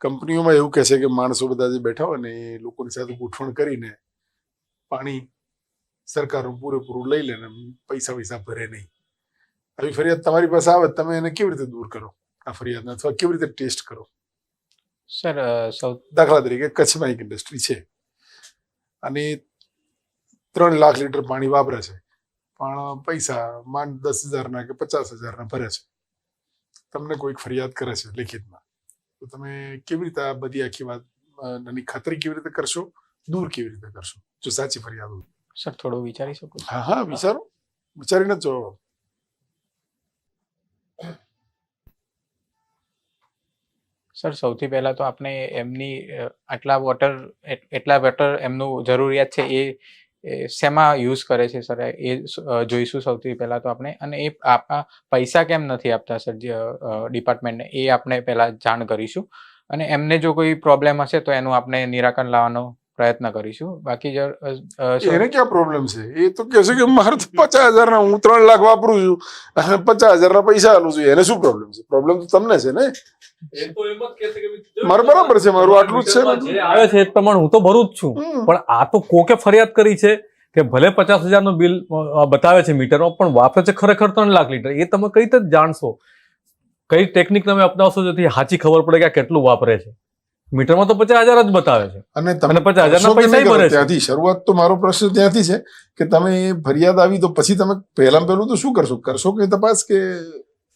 કંપનીઓમાં એવું કહે છે કે માણસો બધા જે બેઠા હોય ને એ લોકોની સાથે ગોઠવણ કરીને પાણી સરકારનું પૂરેપૂરું લઈ લે ને પૈસા પૈસા ભરે નહીં. આવી ફરિયાદ તમારી પાસે આવે તમે એને કેવી રીતે દૂર કરો? આ ફરિયાદને અથવા કેવી રીતે ટેસ્ટ કરો? સર દાખલા તરીકે કચ્છમાં એક ઇન્ડસ્ટ્રી છે. અને ત્રણ લાખ લીટર પાણી વાપરે છે. પણ પૈસા માંડ દસ હજારના કે પચાસ હજારના ભરે છે. તમને કોઈક ફરિયાદ કરે છે લેખિતમાં. તો તમે કેવી રીતે આ બધી આખી વાત અ, ખાતરી કેવી રીતે કરશો? દૂર કેવી રીતે કરશો? જો સાચી ફરિયાદ હોય. સર થોડું વિચારી શકો હા હા વિચારો. વિચારીને જ જવાબ સર સૌથી પહેલા તો આપણે એમની આટલા વોટર એટલા વોટર એમનું જરૂરિયાત છે એ એ શેમાં યુઝ કરે છે, સર? એ જોઈશું સૌથી પહેલાં તો આપણે. અને એ આપણા પૈસા કેમ નથી આપતા, સર? ડિપાર્ટમેન્ટને, એ આપણે પહેલાં જાણ કરીશું. અને એમને જો કોઈ પ્રોબ્લેમ હશે તો એનું આપણે નિરાકરણ લાવવાનો પ્રયત્ન કરીશું. બાકી એને ક્યાં પ્રોબ્લેમ છે? એ તો કે છે કે મારે તો પચાસ હજારના હું ત્રણ લાખ વાપરું છું અને પચાસ હજારના પૈસા આલું છું. એને શું પ્રોબ્લેમ છે? પ્રોબ્લેમ તો તમને છે ને? મારે બરાબર છે મારું આટલું જ છે ને. આવે છે એ પ્રમાણે હું તો ભરું જ છું. પણ આ તો કોકે ફરિયાદ કરી છે કે ભલે પચાસ હજારનું બિલ બતાવે છે મીટરમાં પણ વાપરે છે ખરેખર ત્રણ લાખ લીટર. એ તમે કઈ રીતે જાણશો? કઈ ટેકનિક તમે અપનાવશો જેથી સાચી ખબર પડે કે આ કેટલું વાપરે છે? મીટરમાં તો પચાસ હજાર જ બતાવે છે. અને તમે પચાસ હજાર પૈસા ભરે છે. ત્યાંથી શરૂઆત તો મારો પ્રશ્ન ત્યાંથી છે કે તમે એ ફરિયાદ આવી તો પછી તમે પહેલા પહેલું તો શું કરશો? કરશો કે તપાસ કે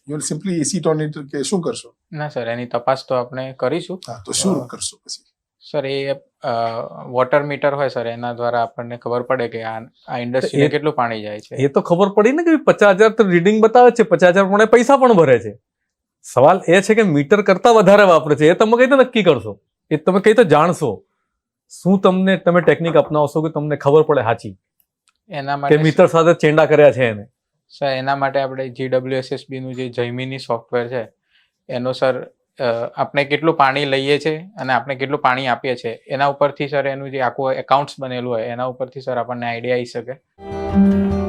you simply sit on it કે શું કરશો? ના સર એની તપાસ તો આપણે કરીશું. હા તો શું. કરશો પછી? સર એ વોટર મીટર હોય સર એના દ્વારા આપણને ખબર પડે કે આ આ ઇન્ડસ્ટ્રીને કેટલું પાણી જાય છે. એ તો ખબર પડી ને કે પચાસ હજાર તો રીડિંગ બતાવે છે. પચાસ હજાર પ્રમાણે પૈસા પણ ભરે છે. સવાલ એ છે કે મીટર કરતા વધારે વાપરે છે. એ તમે કઈ રીતે નક્કી કરશો. એ તમે કઈ રીતે જાણશો. શું તમને તમે ટેકનિક અપનાવશો કે તમને ખબર પડે સાચી? એના માટે મીટર સાથે ચેંડા કર્યા છે એને? સર એના માટે આપણે જીડબ્લ્યુએસએસબી નું જે જૈમિની સોફ્ટવેર છે એનો સર આપણે કેટલું પાણી લઈએ છીએ અને આપણે કેટલું પાણી આપીએ છીએ એના ઉપરથી સર એનું જે આખું એકાઉન્ટ્સ બનેલું હોય એના ઉપરથી સર આપણને આઈડિયા આવી શકે.